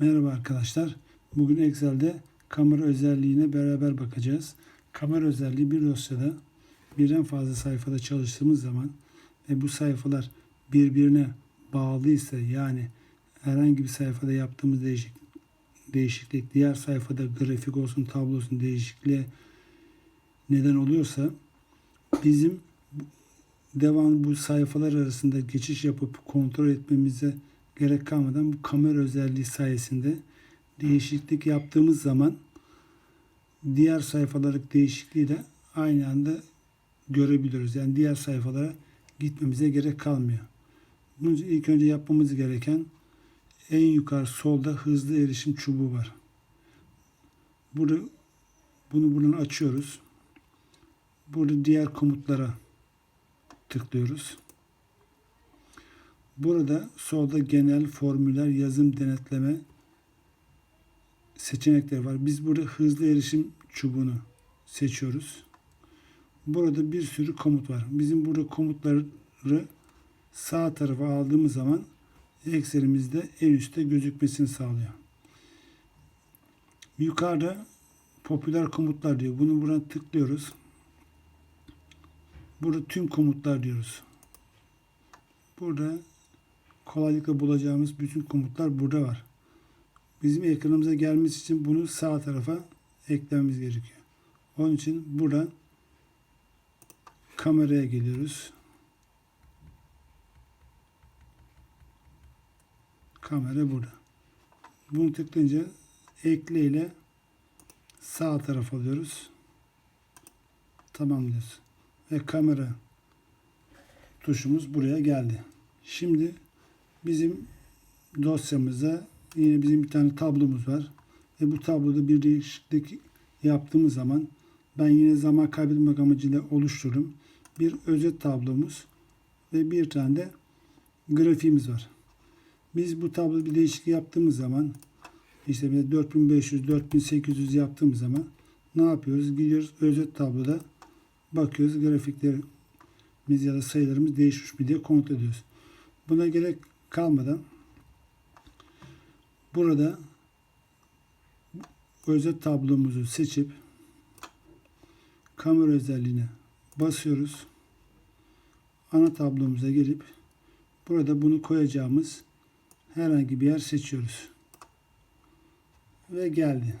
Merhaba arkadaşlar. Bugün Excel'de kamera özelliğine beraber bakacağız. Kamera özelliği bir dosyada birden fazla sayfada çalıştığımız zaman ve bu sayfalar birbirine bağlıysa yani herhangi bir sayfada yaptığımız değişik, değişiklik diğer sayfada grafik olsun tablo olsun değişikliğe neden oluyorsa bizim devam bu sayfalar arasında geçiş yapıp kontrol etmemize gerek kalmadan bu kamera özelliği sayesinde değişiklik yaptığımız zaman diğer sayfalardaki değişikliği de aynı anda görebiliyoruz. Yani diğer sayfalara gitmemize gerek kalmıyor. Bunun için ilk önce yapmamız gereken en yukarı solda hızlı erişim çubuğu var. Burada bunu buradan açıyoruz. Burada diğer komutlara tıklıyoruz. Burada solda genel formüller yazım denetleme seçenekleri var. Biz burada hızlı erişim çubuğunu seçiyoruz. Burada bir sürü komut var. Bizim burada komutları sağ tarafa aldığımız zaman Excel'imizde en üstte gözükmesini sağlıyor. Yukarıda popüler komutlar diyor. Bunu buradan tıklıyoruz. Burada tüm komutlar diyoruz. Burada kolaylıkla bulacağımız bütün komutlar burada var. Bizim ekranımıza gelmesi için bunu sağ tarafa eklememiz gerekiyor. Onun için buradan kameraya geliyoruz. Kamera burada. Bunu tıklayınca ekle ile sağ tarafa alıyoruz. Tamamlıyoruz. Ve kamera tuşumuz buraya geldi. Şimdi bizim dosyamıza yine bizim bir tane tablomuz var. Ve bu tabloda bir değişiklik yaptığımız zaman ben yine zaman kaybetmek amacıyla oluştururum. Bir özet tablomuz ve bir tane de grafiğimiz var. Biz bu tabloda bir değişiklik yaptığımız zaman işte bir 4500 4800 yaptığımız zaman ne yapıyoruz? Gidiyoruz özet tabloda bakıyoruz grafiklerimiz ya da sayılarımız değişmiş mi diye kontrol ediyoruz. Buna gerek kalmadan burada özet tablomuzu seçip kamera özelliğine basıyoruz. Ana tablomuza gelip burada bunu koyacağımız herhangi bir yer seçiyoruz. Ve geldi.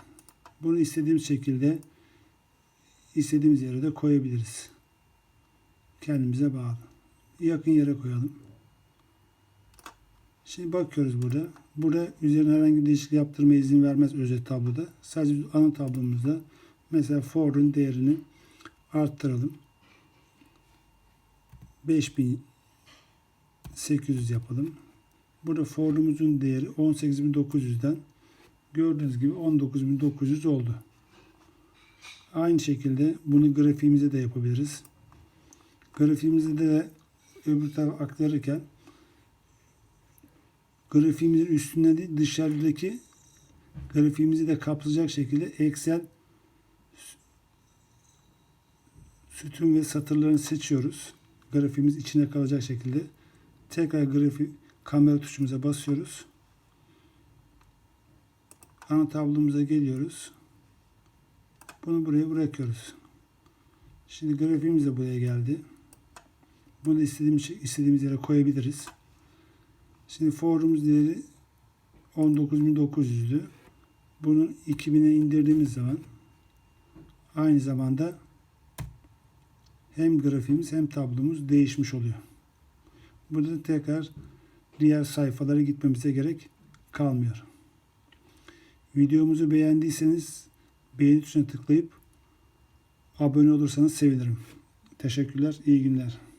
Bunu istediğimiz şekilde istediğimiz yere de koyabiliriz. Kendimize bağlı. Yakın yere koyalım. Şimdi bakıyoruz burada. Burada üzerine herhangi bir değişiklik yaptırmaya izin vermez özet tabloda. Sadece ana tablomuzda mesela for'un değerini arttıralım. 5800 yapalım. Burada for'umuzun değeri 18900'den gördüğünüz gibi 19900 oldu. Aynı şekilde bunu grafiğimize de yapabiliriz. Grafiğimizi de öbür tarafa aktarırken grafiğimizin üstünden değil dışarıdaki grafiğimizi de kapsayacak şekilde Excel sütun ve satırlarını seçiyoruz. Grafiğimiz içine kalacak şekilde tekrar grafik kamera tuşumuza basıyoruz. Ana tablomuza geliyoruz. Bunu buraya bırakıyoruz. Şimdi grafiğimiz de buraya geldi. Bunu istediğimiz, istediğimiz yere koyabiliriz. Şimdi forumuz değeri 19.900'dü. Bunu 2000'e indirdiğimiz zaman aynı zamanda hem grafiğimiz hem tablomuz değişmiş oluyor. Burada tekrar diğer sayfalara gitmemize gerek kalmıyor. Videomuzu beğendiyseniz beğeni tuşuna tıklayıp abone olursanız sevinirim. Teşekkürler, iyi günler.